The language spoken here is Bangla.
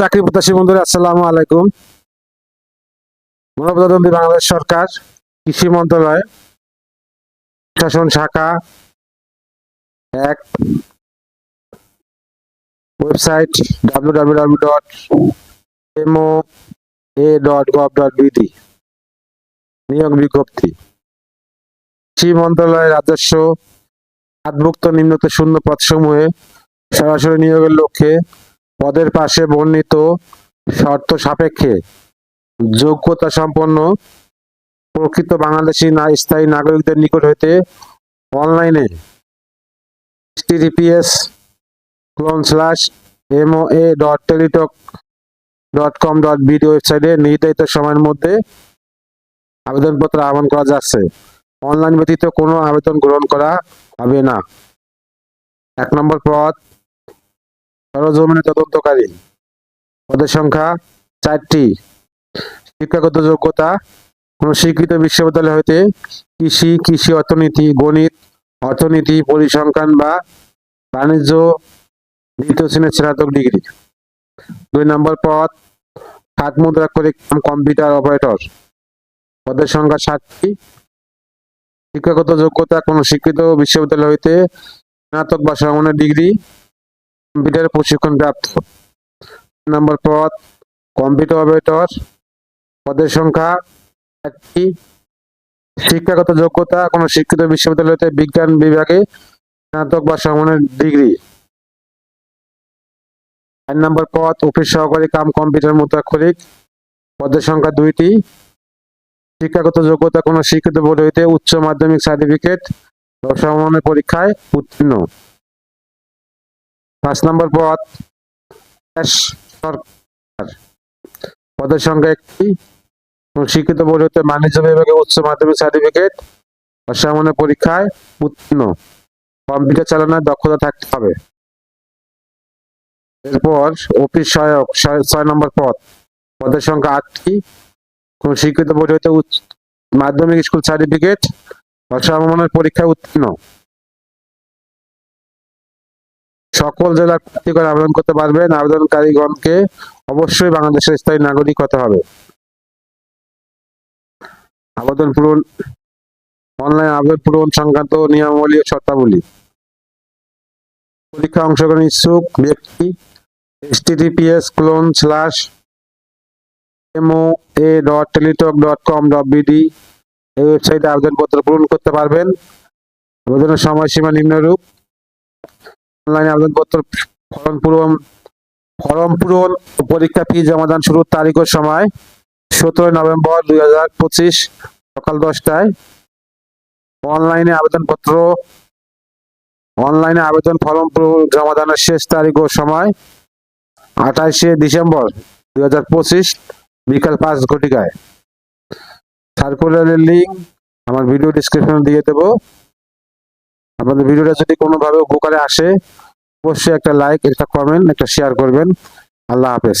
চাকরি প্রত্যাশী বন্ধুরা, আসসালামু আলাইকুম। গণপ্রজাতন্ত্রী বাংলাদেশ সরকার, কৃষি মন্ত্রণালয় শাসন শাখা, এক website W W W dot MO A dot gov dot BD নিয়োগ বিজ্ঞপ্তি। কৃষি মন্ত্রণালয়ের রাজস্ব হাতভুক্ত নিম্নত শূন্য পদসমূহে সরাসরি নিয়োগের লক্ষ্যে পদের পাশে বর্ণিত শর্ত সাপেক্ষে যোগ্যতা সম্পন্ন প্রকৃত বাংলাদেশি না স্থায়ী নাগরিকদের নিকট হইতে অনলাইনে https colon slash MOA dot Teletalk dot com dot BD ওয়েবসাইটে নির্ধারিত সময়ের মধ্যে আবেদনপত্র আহ্বান করা যাচ্ছে। অনলাইন ব্যতীত কোনো আবেদন গ্রহণ করা হবে না। এক নম্বর পদ সরজমিনে তদন্তকারী, পদের সংখ্যা চারটি। শিক্ষাগত যোগ্যতা, কোন স্বীকৃত বিশ্ববিদ্যালয় হইতে কৃষি কৃষি অর্থনীতি, গণিত, অর্থনীতি, পরিসংখ্যান বা বাণিজ্য, দ্বিতীয় শ্রেণির স্নাতক ডিগ্রি। দুই নম্বর পদ খাত মুদ্রাক্ষরিক কাম কম্পিউটার অপারেটর। পদের সংখ্যা সাতটি। শিক্ষাগত যোগ্যতা, কোন স্বীকৃত বিশ্ববিদ্যালয় হইতে স্নাতক বা সমমানের ডিগ্রি। কম্পিউটার প্রশিক্ষণ প্রাপ্ত। নম্বর পদ কম্পিউটার অপারেটর। পদের সংখ্যা একটি। শিক্ষাগত যোগ্যতা, কোন শিক্ষিত বিশ্ববিদ্যালয়তে বিজ্ঞান বিভাগে স্নাতক বা সমমানের ডিগ্রি। চার নম্বর পদ, অফিস সহকারী কাম কম্পিউটার মুদ্রাক্ষরিক। পদের সংখ্যা দুইটি। শিক্ষাগত যোগ্যতা, কোন শিক্ষিত বোর্ড হইতে উচ্চ মাধ্যমিক সার্টিফিকেট সমমানের পরীক্ষায় উত্তীর্ণ। পাঁচ নম্বর পদ। সরকার। পদের সংখ্যা একটি। শিক্ষিত বোর্ড হতে বাণিজ্য বিভাগে উচ্চ মাধ্যমিক সার্টিফিকেট ও সমমানের পরীক্ষায় উত্তীর্ণ। কম্পিউটার চালানোর দক্ষতা থাকতে হবে। এরপর অফিস সহায়ক ছয় নম্বর পদ। পদের সংখ্যা আটটি। কোন শিক্ষিত বোর্ড হতে মাধ্যমিক স্কুল সার্টিফিকেট ও সমমানের পরীক্ষায় উত্তীর্ণ। সকল জেলার প্রার্থীগণ আবেদন করতে পারবেন। আবেদনকারীগণকে অবশ্যই বাংলাদেশের স্থায়ী নাগরিক হতে হবে। আবেদন পূরণ, অনলাইন আবেদন পূরণ সংক্রান্ত নিয়মাবলী ও শর্তাবলী। পরীক্ষা অংশগ্রহণ ইচ্ছুক ব্যক্তি https colon slash MO A dot Teletalk dot com dot BD এই ওয়েবসাইটে আবেদনপত্র পূরণ করতে পারবেন। আবেদনের সময়সীমা নিম্নরূপ। অনলাইনে আবেদনপত্র ফর্ম পূরণ ফর্ম পূরণ পরীক্ষা ফি জমাদান শুরুর তারিখ ও সময় সতেরোই নভেম্বর দুই হাজার পঁচিশ সকাল দশটায়। অনলাইনে আবেদনপত্র অনলাইনে আবেদন ফর্ম জমাদানের শেষ তারিখ ও সময় আঠাশে ডিসেম্বর দুই হাজার পঁচিশ বিকাল পাঁচ ঘটিকায়। সার্কুলারের লিঙ্ক আমার ভিডিও ডিসক্রিপশনে দিয়ে দেবো। আপনাদের ভিডিওটা যদি কোনোভাবে উপকারে আসে, অবশ্যই একটা লাইক একটা কমেন্ট একটা শেয়ার করবেন। আল্লাহ হাফেজ।